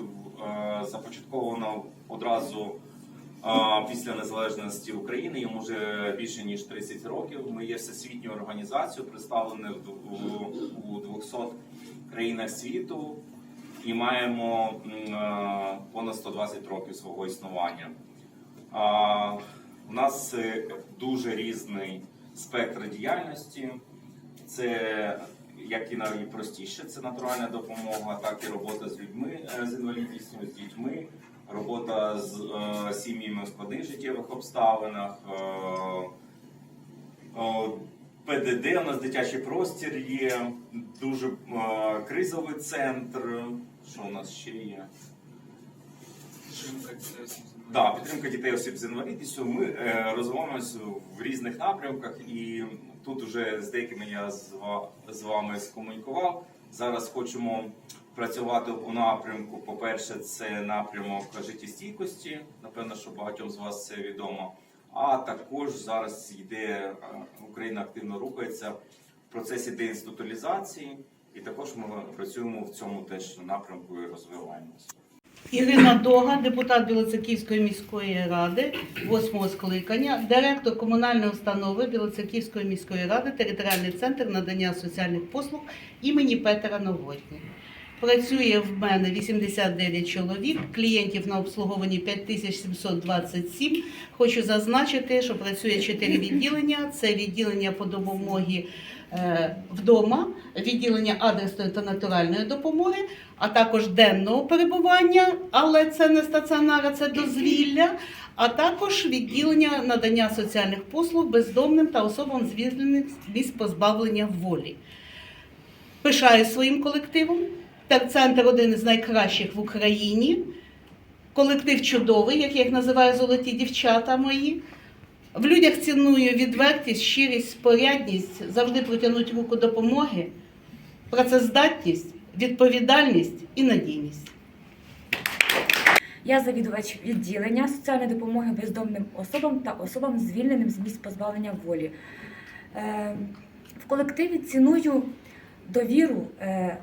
е, започатковано одразу е, після незалежності України. Йому вже більше ніж 30 років. Ми є всесвітньою організацією, представленою у, у 200 країнах світу, і маємо е, понад 120 років свого існування. У нас дуже різний спектр діяльності. Це як і найпростіше, це натуральна допомога, так і робота з людьми е, з інвалідністю, з дітьми, робота з е, сім'ями в складних життєвих обставинах. е, е, ПДД, у нас дитячий простір є, дуже е, кризовий центр. Що у нас ще є? Да, підтримка дітей осіб з інвалідністю. Ми е, розвиваємося в різних напрямках, і тут вже з деякими я з, з вами скомунікував. Зараз хочемо працювати у напрямку. По-перше, це напрямок життєстійкості. Напевно, що багатьом з вас це відомо. А також зараз йде е, Україна активно рухається в процесі деінституалізації, і також ми працюємо в цьому теж напрямку і розвиваємося. Ірина Дога, депутат Білоцерківської міської ради, восьмого скликання, директор комунальної установи Білоцерківської міської ради, територіальний центр надання соціальних послуг імені Петра Новотні. Працює в мене 89 чоловік, клієнтів на обслуговуванні 5727. Хочу зазначити, що працює 4 відділення. Це відділення по допомогі е, вдома, відділення адресної та натуральної допомоги, а також денного перебування, але це не стаціонар, це дозвілля, а також відділення надання соціальних послуг бездомним та особам звільнених з позбавлення волі. Пишаю своїм колективом. Терцентр один із найкращих в Україні. Колектив чудовий, як я їх називаю золоті дівчата мої. В людях ціную відвертість, щирість, порядність, завжди протягнуть руку допомоги, працездатність, відповідальність і надійність. Я завідувач відділення соціальної допомоги бездомним особам та особам, звільненим з місць позбавлення волі. Е, В колективі ціную довіру, е,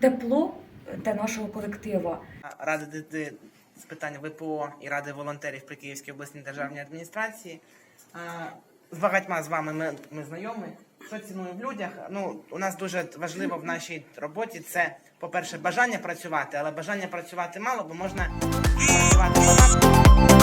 тепло до нашого колективу. Ради дити з питань ВПО і Ради волонтерів при Київській обласній державній адміністрації. З багатьма з вами ми, ми знайомі. Що ціную в людях? Ну, у нас дуже важливо в нашій роботі це, по-перше, бажання працювати, але бажання працювати мало, бо можна працювати.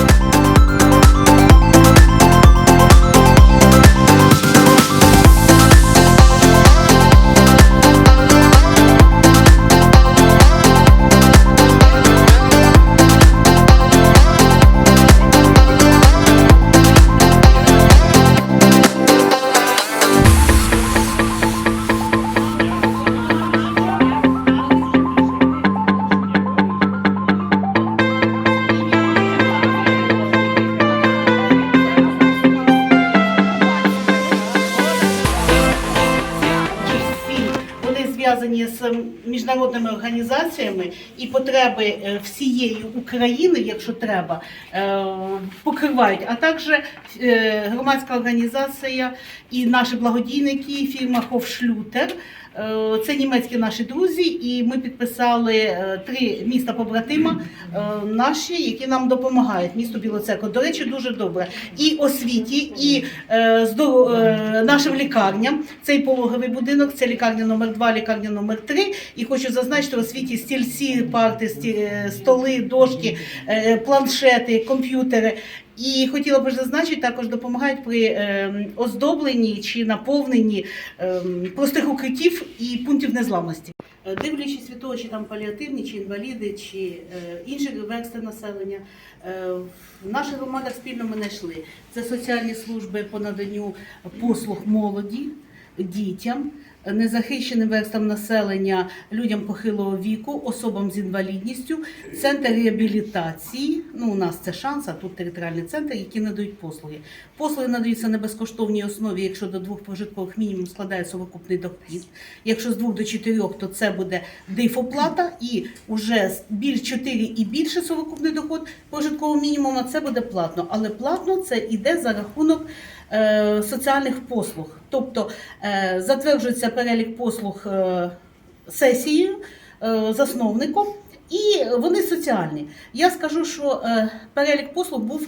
Вони зв'язані з міжнародними організаціями і потреби е, всієї України, якщо треба, е, покривають. А також е, громадська організація і наші благодійники, фірма Хофшлютер. Е, Це німецькі наші друзі, і ми підписали е, три міста побратима е, наші, які нам допомагають. Місто Білоцерква. До речі, дуже добре. І освіті, і нашим лікарням. Цей пологовий будинок, це лікарня номер 2 лікарня номер 3 І хочу зазначити, освіті стільці, парти, столи, дошки, планшети, комп'ютери. І хотіла б зазначити, також допомагають при е, оздобленні чи наповненні е, простих укриттів і пунктів незламності. Е, Дивлячись від того, чи там паліативні, чи інваліди, чи е, інші верстви населення, е, в наших громадах спільно ми знайшли. Це соціальні служби по наданню послуг молоді, дітям, незахищеним верстам населення, людям похилого віку, особам з інвалідністю, центр реабілітації. Ну, у нас це шанс, а тут територіальний центр, які надають послуги. Послуги надаються на безкоштовній основі, якщо до двох прожиткових мінімум складає совокупний дохід. Якщо з двох до чотирьох, то це буде дифоплата, і вже з біль 4 і більше совокупний доход прожиткового мінімуму, це буде платно. Але платно це йде за рахунок соціальних послуг. Тобто е, затверджується перелік послуг е, сесією, е, засновником. І вони соціальні. Я скажу, що е, перелік послуг був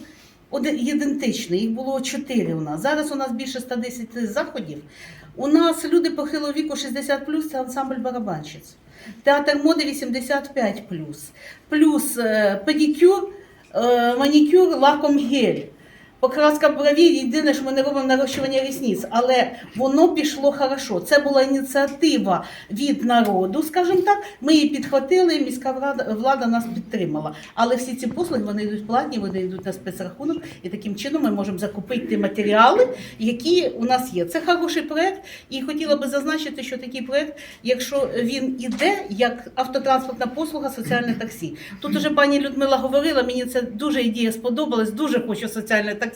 ідентичний. Їх було чотири у нас. Зараз у нас більше 110 заходів. У нас люди похилого віку 60 це ансамбль барабанщиць. Театр моди 85 плюс е, педикюр, е, манікюр, лаком гель. Покраска бровей, єдине, що ми не робимо нарощування рісниць, але воно пішло хорошо. Це була ініціатива від народу, скажімо так. Ми її підхватили, міська влада, влада нас підтримала. Але всі ці послуги вони йдуть платні, вони йдуть на спецрахунок, і таким чином ми можемо закупити ті матеріали, які у нас є. Це хороший проект, і хотіла би зазначити, що такий проект, якщо він іде як автотранспортна послуга, соціальне таксі. Тут уже пані Людмила говорила, мені це дуже ідея сподобалась, дуже хочу соціальне таксі.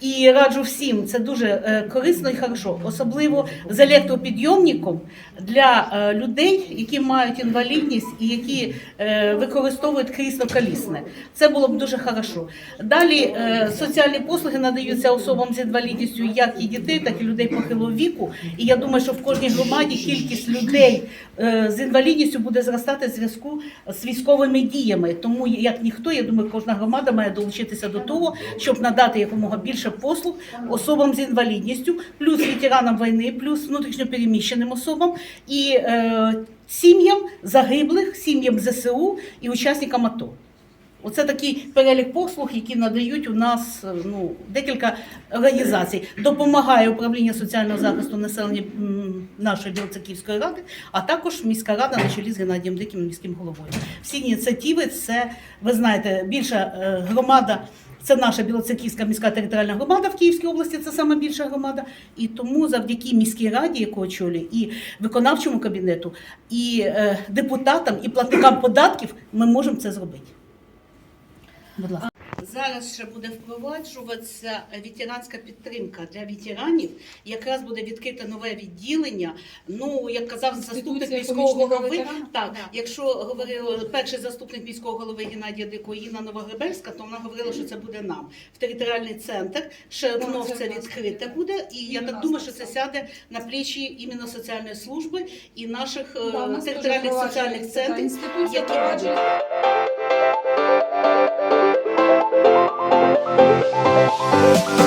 І раджу всім, це дуже е, корисно і хорошо, особливо з електропідйомником для е, людей, які мають інвалідність і які е, використовують крісло колісне. Це було б дуже хорошо. Далі соціальні послуги надаються особам з інвалідністю, як і дітей, так і людей похилого віку. І я думаю, що в кожній громаді кількість людей з інвалідністю буде зростати в зв'язку з військовими діями. Тому як ніхто, я думаю, кожна громада має долучитися до того, щоб надати якомога більше послуг особам з інвалідністю, плюс ветеранам війни, плюс внутрішньопереміщеним особам і е, сім'ям загиблих, сім'ям ЗСУ і учасникам АТО. Оце такий перелік послуг, які надають у нас е, ну, декілька організацій. Допомагає управління соціального захисту населення нашої Білоцерківської ради, а також міська рада на чолі з Геннадієм Диким міським головою. Всі ініціативи це, ви знаєте, більша е, громада. Це наша Білоцерківська міська територіальна громада в Київській області, це саме більша громада. І тому завдяки міській раді, яку очолює, і виконавчому кабінету, і е, депутатам, і платникам податків ми можемо це зробити. Будь ласка. Зараз ще буде впроваджуватися ветеранська підтримка для ветеранів. Якраз буде відкрите нове відділення. Ну, як казав заступник міського голови, ветерана? так, Да. якщо говорив перший заступник міського голови Геннадія Дико Інна Новогребельська, то вона говорила, що це буде нам в територіальний центр. Ще Да, вновь це це в нас відкрите буде. І я так думаю, що це сяде на плечі іменно соціальної служби і наших е, Да, територіальних соціальних центрів. інституція які впроваджує.